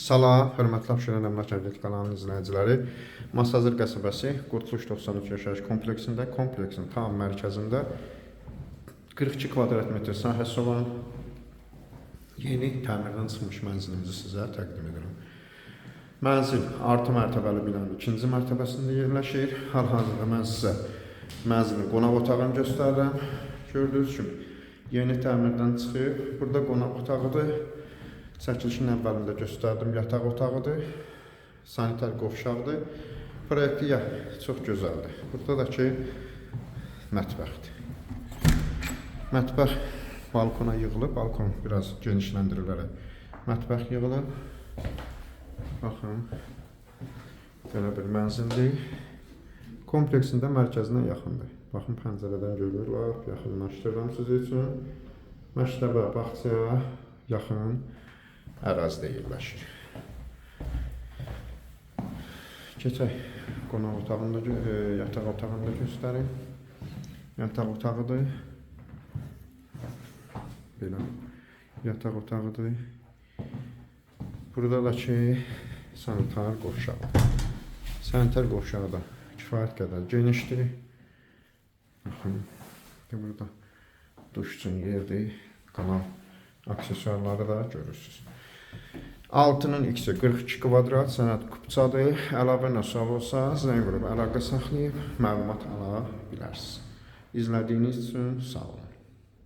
Salam, hörmətli Abşeron Əmlak Əmlak kanalının izləyiciləri. Masazır qəsəbəsi Qurtuluş 93 yaşayış kompleksində, kompleksin tam mərkəzində 42 kvadrat metr sahəsi olan yeni təmirdən çıxmış mənzilimizi sizə təqdim edirəm. Mənzil artı mərtəbəli binanın ikinci mərtəbəsində yerləşir. Hal-hazırda mən sizə mənzilin qonaq otağını göstərirəm. Gördüyünüz kimi yeni təmirdən çıxıb. Burada qonaq otağıdır. Çəkilişin əvvəlində göstərdim yataq otağıdır. Sanitar qovşaqdır. Proyekti çox gözəldir. Burada da ki mətbəxdir. Mətbəx balkona yığılıb, balkon biraz genişləndirilərək mətbəx yığılıb. Baxın. Belə bir mənzildir. Kompleksində mərkəzinə yaxındır. Baxın pəncərədən görür, lap yaxınlaşdırıram siz üçün. Məktəbə, bağçaya yaxın ərazidə yerləşir. Keçək qonaq otağında, e, yataq otağında göstərim. Yataq otağıdır. Belə yataq otağıdır. Burada da ki, sanitar qovşağı. Sanitar qovşağı da kifayət qədər genişdir. Baxın, burada duş üçün yerdir. Qanal aksesuarları da görürsünüz. 6-nın x-i 42 kvadrat sənəd kubçadır. Əlavə nə sorulsa, zəng vurub əlaqə saxlayıb məlumat ala bilərsiniz. İzlədiyiniz üçün sağ olun.